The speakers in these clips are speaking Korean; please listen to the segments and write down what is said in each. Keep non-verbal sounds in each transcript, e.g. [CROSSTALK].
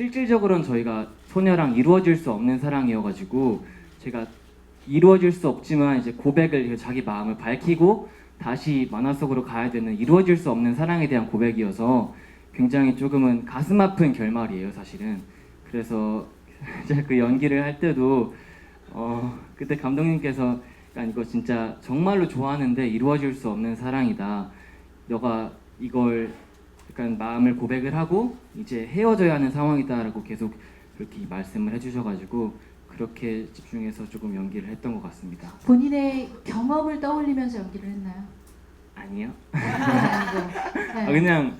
실질적으로는 저희가 소녀랑 이루어질 수 없는 사랑이어가지고 제가 이루어질 수 없지만 이제 고백을 자기 마음을 밝히고 다시 만화 속으로 가야 되는 이루어질 수 없는 사랑에 대한 고백이어서 굉장히 조금은 가슴 아픈 결말이에요 사실은. 그래서 [LAUGHS] 제가 그 연기를 할 때도 어 그때 감독님께서 이거 진짜 정말로 좋아하는데 이루어질 수 없는 사랑이다. 너가 이걸 약간 마음을 고백을 하고 이제 헤어져야 하는 상황이다라고 계속 그렇게 말씀을 해주셔가지고 그렇게 집중해서 조금 연기를 했던 것 같습니다. 본인의 경험을 떠올리면서 연기를 했나요? 아니요. 네. 아, 그냥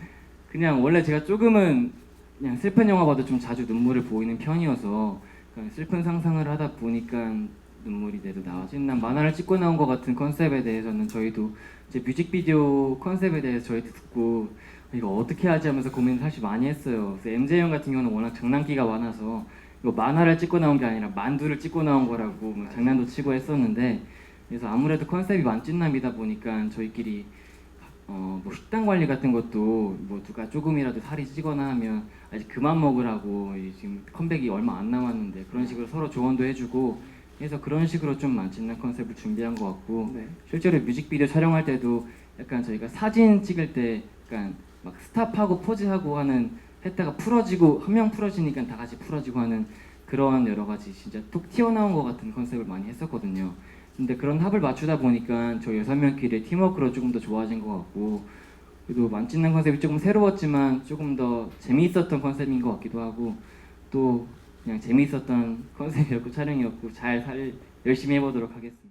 그냥 원래 제가 조금은 그냥 슬픈 영화 봐도 좀 자주 눈물을 보이는 편이어서 그냥 슬픈 상상을 하다 보니까 눈물이 내도 나와서 난 만화를 찍고 나온 것 같은 컨셉에 대해서는 저희도 이제 뮤직비디오 컨셉에 대해서 저희도 듣고 이거 어떻게 하지 하면서 고민을 사실 많이 했어요. 그래서 MJ 형 같은 경우는 워낙 장난기가 많아서 이거 만화를 찍고 나온 게 아니라 만두를 찍고 나온 거라고 뭐 장난도 치고 했었는데 그래서 아무래도 컨셉이 만찢남이다 보니까 저희끼리 어, 뭐 식단 관리 같은 것도 뭐 누가 조금이라도 살이 찌거나 하면 아직 그만 먹으라고 이 지금 컴백이 얼마 안 남았는데 그런 식으로 서로 조언도 해주고 그래서 그런 식으로 좀 만찢는 컨셉을 준비한 것 같고 네. 실제로 뮤직비디오 촬영할 때도 약간 저희가 사진 찍을 때 약간 막 스탑하고 포즈하고 하는 했다가 풀어지고 한 명 풀어지니까 다 같이 풀어지고 하는 그런 여러 가지 진짜 톡 튀어나온 것 같은 컨셉을 많이 했었거든요. 근데 그런 합을 맞추다 보니까 저희 여섯 명끼리 팀워크로 조금 더 좋아진 것 같고 그래도 만찢는 컨셉이 조금 새로웠지만 조금 더 재미있었던 컨셉인 것 같기도 하고 또 그냥 재미있었던 컨셉이었고 촬영이었고 잘 살 열심히 해보도록 하겠습니다.